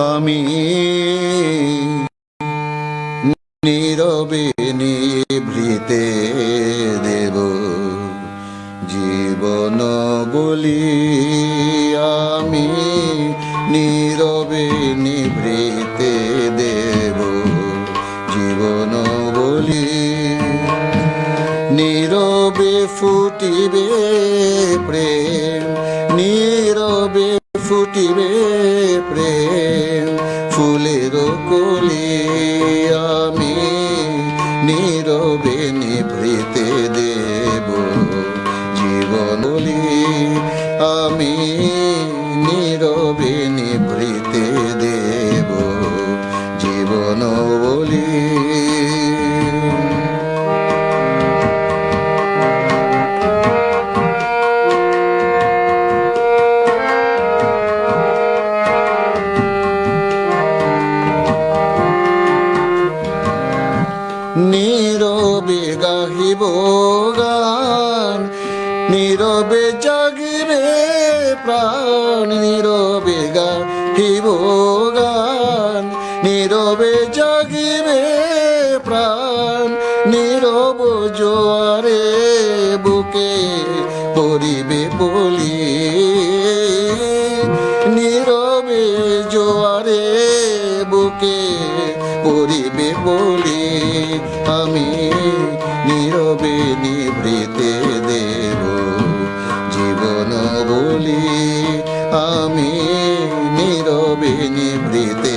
আমি নীরবে নিভৃতে দেব জীবন বলি আমি নীরবে নিভৃতে দেব জীবন বলি নীরবে ফুটিবে প্রেম নীরবে ফুটিবে প্রেম ফুলের কলি আমি নীরবে নিভৃতে দেব। জীবনলি আমি নীরবে নীরবে গাহিব গান, নীরবে জাগিবে প্রাণ, নীরবে গাহিব গান, নীরবে জাগিবে প্রাণ, নীরব জোয়ারে বুকে পরিবে বলি। নীরবে জোয়ারে বুকে পরিবে বলি। আমি নীরবে নিভৃতে দেব। জীবন বলি আমি নীরবে নিভৃতে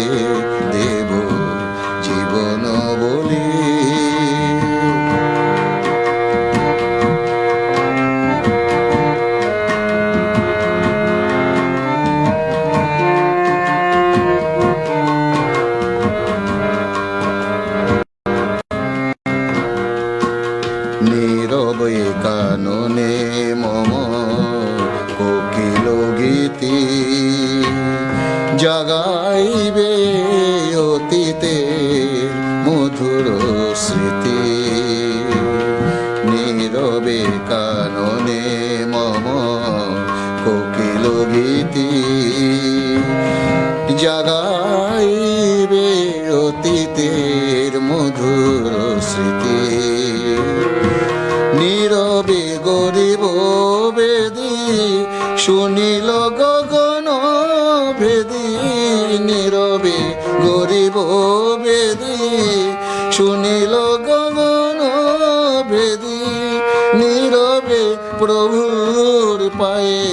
নীরবে কাননে মম কোকিল গীতি। জাগাইবে অতীতে মধুর স্মৃতি। নীরবে কাননে মম কোকিল গীতি। জাগাইবে অতীতের নীরবে গরিব বেদি, শুনিল গগন ভেদি। নীরবে গরিব বেদি, শুনিল গগন ভেদি। নীরবে প্রভুর পায়ে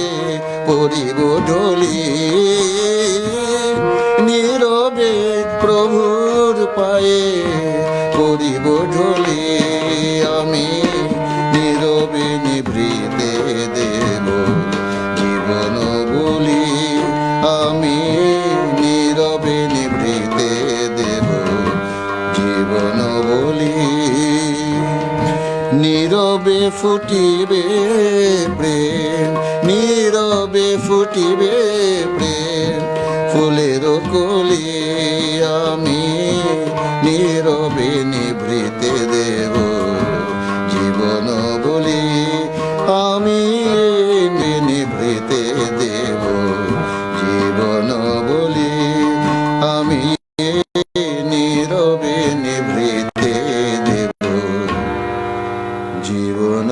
পরিব ঢলি। নীরবে প্রভুর পায়ে পরিব ঢলি। ফুটিবে প্রেম নীরবে ফুটিবে প্রেম। ফুলের কলি আমি নীরব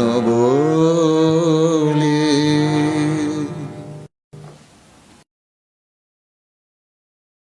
너보